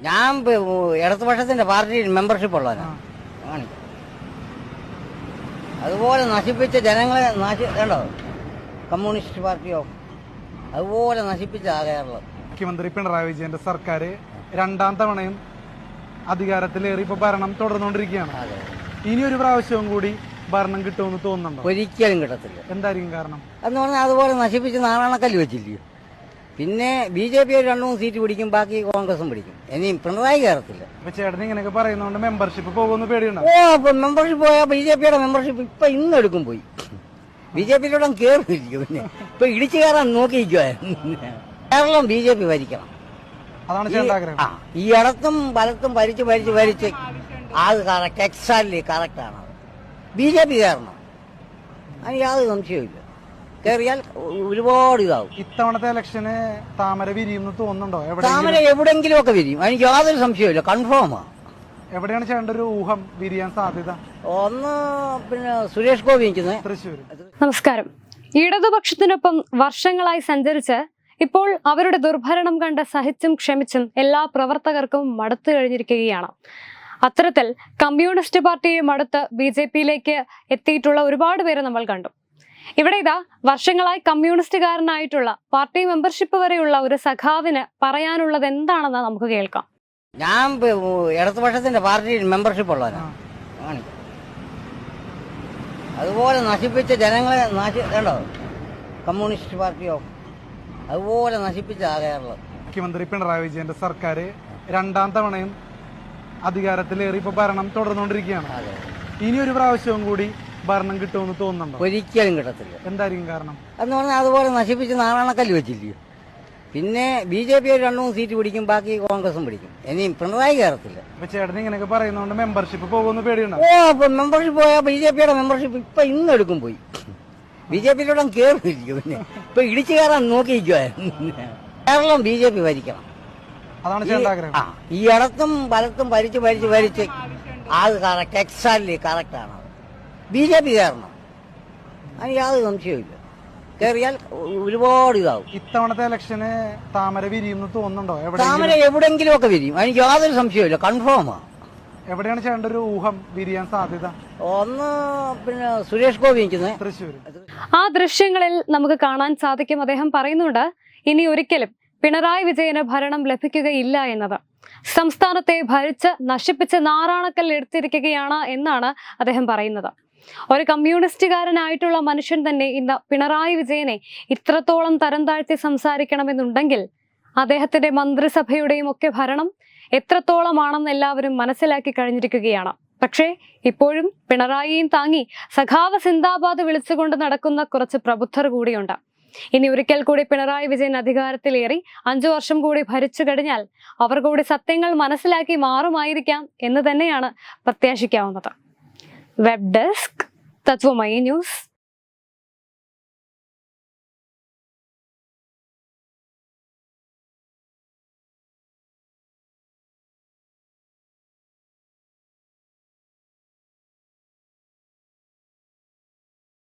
ഞാൻ പ- ഇടതുപക്ഷത്തിന്റെ പാർട്ടി മെമ്പർഷിപ്പ് ഉള്ളവനാണ് അതുപോലെ നശിപ്പിച്ച ജനങ്ങളെ കണ്ടോ? കമ്മ്യൂണിസ്റ്റ് പാർട്ടിയോ അതുപോലെ നശിപ്പിച്ച ആ കേരളം. മുഖ്യമന്ത്രി പിണറായി വിജയന്റെ സർക്കാർ രണ്ടാം തവണയും അധികാരത്തിലേറി ഇപ്പൊ ഭരണം തുടർന്നുകൊണ്ടിരിക്കുകയാണ്. ഇനി ഒരു പ്രാവശ്യവും കൂടി ഭരണം കിട്ടുമെന്ന് തോന്നുന്നുണ്ടോ? ഒരിക്കലും കിട്ടത്തില്ല. എന്തായിരിക്കും കാരണം? എന്ന് പറഞ്ഞാൽ അതുപോലെ നശിപ്പിച്ച് നാരായണക്കല്ല് വെച്ചില്ലയോ പിന്നെ ബി ജെ പി ഒരു രണ്ടു മൂന്ന് സീറ്റ് പിടിക്കും ബാക്കി കോൺഗ്രസും പിടിക്കും. ഇനിയും പിണറായി കയറത്തില്ല. അപ്പൊ ചേട്ടൻ ഇങ്ങനെയൊക്കെ പറയുന്നതുകൊണ്ട് മെമ്പർഷിപ്പ് പോകുമെന്ന് പേടിയുണ്ടോ? ഓ അപ്പൊ മെമ്പർഷിപ്പ് പോയാൽ ബി ജെ പിയുടെ മെമ്പർഷിപ്പ് ഇപ്പൊ ഇന്ന് എടുക്കും പോയി. ബി ജെ പിയിലൂടെ കയറിയിരിക്കും പിന്നെ. ഇപ്പൊ ഇടിച്ചു കയറാൻ നോക്കിയിരിക്കുവായിരുന്നു കേരളം ബി ജെ പി ഭരിക്കണം. ആ ഈ ഇടത്തും വലത്തും ഭരിച്ച് ഭരിച്ച് ഭരിച്ച് അത് കറക്റ്റ് എക്സാക്ട്ലി കറക്റ്റാണ് ബി ജെ പി കയറണം. അതിന് യാതൊരു സംശയവുമില്ല. കയറിയാൽ ഒരുപാട് ഇതാവും. ഇത്തവണത്തെ ഇലക്ഷന് താമര വിരിയുമെന്ന് തോന്നുന്നുണ്ടോ? എവിടെ താമര എവിടെങ്കിലും ഒക്കെ വിരിയും. അതിന് യാതൊരു സംശയവുമില്ല. കൺഫേമാ എവിടെയാണ് ചേട്ടന്റെ ഒരു ഊഹം വിരിയാൻ സാധ്യത? ഒന്ന് പിന്നെ സുരേഷ് ഗോപി നിൽക്കുന്നത്. തൃശ്ശൂര്. നമസ്കാരം. ഇടതുപക്ഷത്തിനൊപ്പം വർഷങ്ങളായി സഞ്ചരിച്ച് ഇപ്പോൾ അവരുടെ ദുർഭരണം കണ്ട് സഹിച്ചും ക്ഷമിച്ചും എല്ലാ പ്രവർത്തകർക്കും മടുത്തു കഴിഞ്ഞിരിക്കുകയാണ്. അത്തരത്തിൽ കമ്മ്യൂണിസ്റ്റ് പാർട്ടിയെ മടുത്ത് ബി ജെ പിയിലേക്ക് എത്തിയിട്ടുള്ള ഒരുപാട് പേരെ നമ്മൾ കണ്ടു. ഇവിടെ ഇതാ വർഷങ്ങളായി കമ്മ്യൂണിസ്റ്റുകാരനായിട്ടുള്ള പാർട്ടി മെമ്പർഷിപ്പ് വരെയുള്ള ഒരു സഖാവിന് പറയാനുള്ളത് എന്താണെന്ന് നമുക്ക് കേൾക്കാം. ഞാൻ ഇടതുപക്ഷത്തിന്റെ പാർട്ടി മെമ്പർഷിപ്പ് ഉള്ളവനാണ് അതുപോലെ നശിപ്പിച്ച ജനങ്ങളെ നാശി കണ്ടോ? കമ്മ്യൂണിസ്റ്റ് പാർട്ടിയോ അതുപോലെ നശിപ്പിച്ച ആ കേരളം. മുഖ്യമന്ത്രി പിണറായി വിജയന്റെ സർക്കാർ രണ്ടാം തവണയും അധികാരത്തിലേറി ഇപ്പൊ ഭരണം തുടർന്നുകൊണ്ടിരിക്കുകയാണ്. ഇനി ഒരു പ്രാവശ്യവും കൂടി ഭരണം കിട്ടുമെന്ന് തോന്നുന്നുണ്ടോ? ഒരിക്കലും കിട്ടത്തില്ല. എന്തായിരിക്കും കാരണം? എന്ന് പറഞ്ഞാൽ അതുപോലെ നശിപ്പിച്ച് നാരായണക്കല്ല് വെച്ചില്ലയോ? പിന്നെ ബി ജെ പി ഒരു രണ്ടു മൂന്ന് സീറ്റ് പിടിക്കും ബാക്കി കോൺഗ്രസും പിടിക്കും. ഇനിയും പിണറായി കയറത്തില്ല. അപ്പൊ ചേട്ടൻ ഇങ്ങനെയൊക്കെ പറയുന്നതുകൊണ്ട് മെമ്പർഷിപ്പ് പോകുമെന്ന് പേടിയുണ്ടോ? ഓ അപ്പൊ മെമ്പർഷിപ്പ് പോയാൽ ബി ജെ പിയുടെ മെമ്പർഷിപ്പ് ഇപ്പൊ ഇന്ന് എടുക്കും പോയി. ബി ജെ പിയിലൂടെ കയറിയിരിക്കും പിന്നെ. ഇപ്പൊ ഇടിച്ചു കയറാൻ നോക്കിയിരിക്കുവായിരുന്നു. കേരളം ബി ജെ പി ഭരിക്കണം. അതാണ് ആഗ്രഹം. ഈ ഇടത്തും വലത്തും ഭരിച്ച് ഭരിച്ച് ഭരിച്ച്. അത് കറക്റ്റ് എക്സാക്ട്ലി കറക്റ്റാണ് ബി ജെ പി കയറണം. അതിന് യാതൊരു സംശയമില്ല കയറിയാൽ ഒരുപാട് ഇതാവും. ഇത്തവണത്തെ ഇലക്ഷന് താമര വിരിയും തോന്നുന്നുണ്ടോ? എവിടെ താമര എവിടെങ്കിലും ഒക്കെ വിരിയും. അതിന് യാതൊരു സംശയവുമില്ല. കൺഫേമാ. എവിടെയാണ് ചേണ്ട ഒരു ഊഹം വിരിയാൻ സാധ്യത? ഒന്ന് പിന്നെ സുരേഷ് ഗോപി നിൽക്കുന്നത്. തൃശ്ശൂര്. ആ ദൃശ്യങ്ങളിൽ നമുക്ക് കാണാൻ സാധിക്കും. അദ്ദേഹം പറയുന്നുണ്ട് ഇനി ഒരിക്കലും പിണറായി വിജയന് ഭരണം ലഭിക്കുകയില്ല എന്നത്. സംസ്ഥാനത്തെ ഭരിച്ച് നശിപ്പിച്ച് നാറാണക്കൽ എടുത്തിരിക്കുകയാണ് എന്നാണ് അദ്ദേഹം പറയുന്നത്. ഒരു കമ്മ്യൂണിസ്റ്റുകാരനായിട്ടുള്ള മനുഷ്യൻ തന്നെ ഇന്ന് പിണറായി വിജയനെ ഇത്രത്തോളം തരം താഴ്ത്തി സംസാരിക്കണമെന്നുണ്ടെങ്കിൽ അദ്ദേഹത്തിന്റെ മന്ത്രിസഭയുടെയും ഒക്കെ ഭരണം എത്രത്തോളമാണെന്ന് എല്ലാവരും മനസ്സിലാക്കി കഴിഞ്ഞിരിക്കുകയാണ്. പക്ഷേ ഇപ്പോഴും പിണറായിയും താങ്ങി സഖാവ് സിന്ദാബാദ് വിളിച്ചുകൊണ്ട് നടക്കുന്ന കുറച്ച് പ്രബുദ്ധർ കൂടിയുണ്ട്. ഇനി ഒരിക്കൽ കൂടി പിണറായി വിജയൻ അധികാരത്തിലേറി അഞ്ചു വർഷം കൂടി ഭരിച്ചു കഴിഞ്ഞാൽ അവർ കൂടി സത്യങ്ങൾ മനസ്സിലാക്കി മാറുമായിരിക്കാം എന്ന് തന്നെയാണ് പ്രത്യാശിക്കാവുന്നത്. web desk. That's for my news.